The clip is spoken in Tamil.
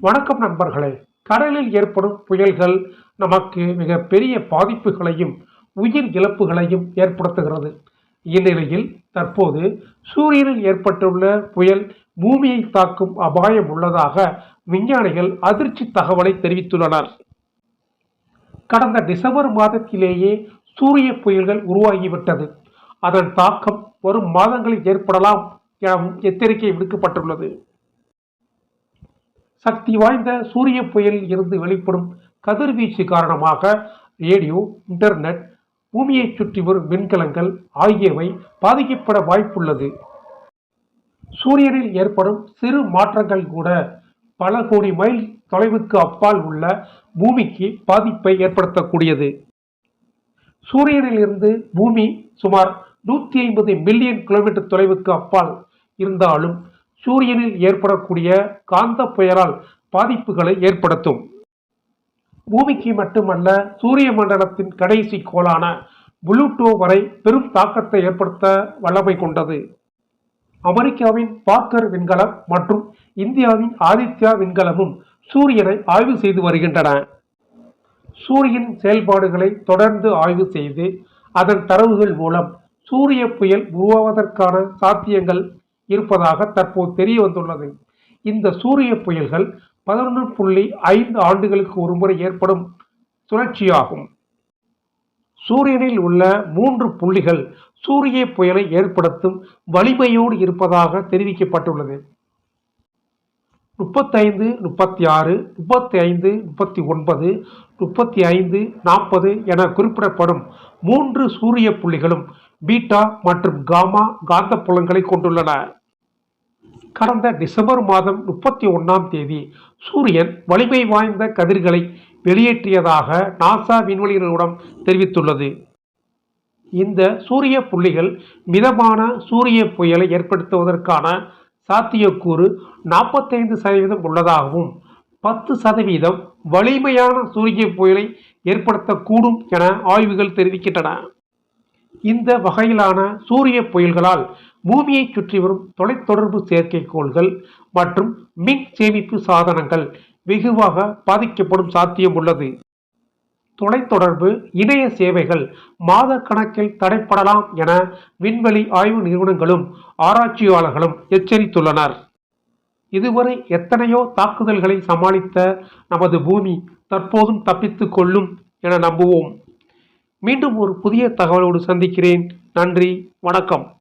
வணக்கம் நண்பர்களே. கடலில் ஏற்படும் புயல்கள் நமக்கு மிக பெரிய பாதிப்புகளையும் உயிர் இழப்புகளையும் ஏற்படுத்துகிறது. இந்நிலையில் தற்போது சூரியனில் ஏற்பட்டுள்ள புயல் பூமியை தாக்கும் அபாயம் உள்ளதாக விஞ்ஞானிகள் அதிர்ச்சி தகவலை தெரிவித்துள்ளனர். கடந்த டிசம்பர் மாதத்திலேயே சூரிய புயல்கள் உருவாகிவிட்டது. அதன் தாக்கம் வரும் மாதங்களில் ஏற்படலாம் எனவும் எச்சரிக்கை விடுக்கப்பட்டுள்ளது. சக்தி வாய்ந்த சூரிய புயலில் இருந்து வெளிப்படும் கதிர்வீச்சு காரணமாக ரேடியோ இன்டர்நெட் பூமியைச் சுற்றி வரும் விண்கலங்கள் ஆகியவை பாதிக்கப்பட வாய்ப்புள்ளது. சூரியனில் ஏற்படும் சிறு மாற்றங்கள் கூட பல கோடி மைல் தொலைவுக்கு அப்பால் உள்ள பூமிக்கு பாதிப்பை ஏற்படுத்தக்கூடியது. சூரியனில் இருந்து பூமி சுமார் நூற்றி ஐம்பது மில்லியன் கிலோமீட்டர் தொலைவுக்கு அப்பால் இருந்தாலும் சூரியனில் ஏற்படக்கூடிய காந்த புயலால் பாதிப்புகளை ஏற்படுத்தும். பூமிக்கு மட்டுமல்ல சூரிய மண்டலத்தின் கடைசி கோளான புளூட்டோ வரை பெரும் தாக்கத்தை ஏற்படுத்த வல்லமை கொண்டது. அமெரிக்காவின் பாக்கர் விண்கலம் மற்றும் இந்தியாவின் ஆதித்யா விண்கலமும் சூரியனை ஆய்வு செய்து வருகின்றன. சூரியன் செயல்பாடுகளை தொடர்ந்து ஆய்வு செய்து அதன் தரவுகள் மூலம் சூரிய புயல் உருவாவதற்கான சாத்தியங்கள் இருப்பதாக தற்போது தெரிய வந்துள்ளது. இந்த சூரிய புயல்கள் பதினொன்று புள்ளி ஐந்து ஆண்டுகளுக்கு ஒருமுறை ஏற்படும் சுழற்சியாகும். சூரியனில் உள்ள மூன்று புள்ளிகள் சூரிய புயலை ஏற்படுத்தும் வலிமையோடு இருப்பதாக தெரிவிக்கப்பட்டுள்ளது. முப்பத்தைந்து முப்பத்தி ஆறு முப்பத்தி ஐந்து முப்பத்தி ஒன்பது முப்பத்தி ஐந்து நாற்பது என குறிப்பிடப்படும் மூன்று சூரிய புள்ளிகளும் பீட்டா மற்றும் காமா காந்த புலங்களை கொண்டுள்ளன. கடந்த டிசம்பர் மாதம் முப்பத்தி ஒன்றாம் தேதி சூரியன் வலிமை வாய்ந்த கதிர்களை வெளியேற்றியதாக நாசா விண்வெளி நிறுவனம் தெரிவித்துள்ளது. இந்த சூரிய புள்ளிகள் மிதமான சூரிய புயலை ஏற்படுத்துவதற்கான சாத்தியக்கூறு நாற்பத்தைந்து சதவீதம் உள்ளதாகவும் பத்து சதவீதம் வலிமையான சூரிய புயலை ஏற்படுத்தக்கூடும் என ஆய்வுகள் தெரிவிக்கின்றன. இந்த வகையிலான சூரிய புயல்களால் பூமியை சுற்றி வரும் தொலைத்தொடர்பு செயற்கைக்கோள்கள் மற்றும் மின் சேமிப்பு சாதனங்கள் வெகுவாக பாதிக்கப்படும் சாத்தியம் உள்ளது. தொலைத்தொடர்பு இணைய சேவைகள் மாத கணக்கில் தடைப்படலாம் என விண்வெளி ஆய்வு நிறுவனங்களும் ஆராய்ச்சியாளர்களும் எச்சரித்துள்ளனர். இதுவரை எத்தனையோ தாக்குதல்களை சமாளித்த நமது பூமி தற்போதும் தப்பித்துக் கொள்ளும் என நம்புவோம். மீண்டும் ஒரு புதிய தகவலோடு சந்திக்கிறேன். நன்றி வணக்கம்.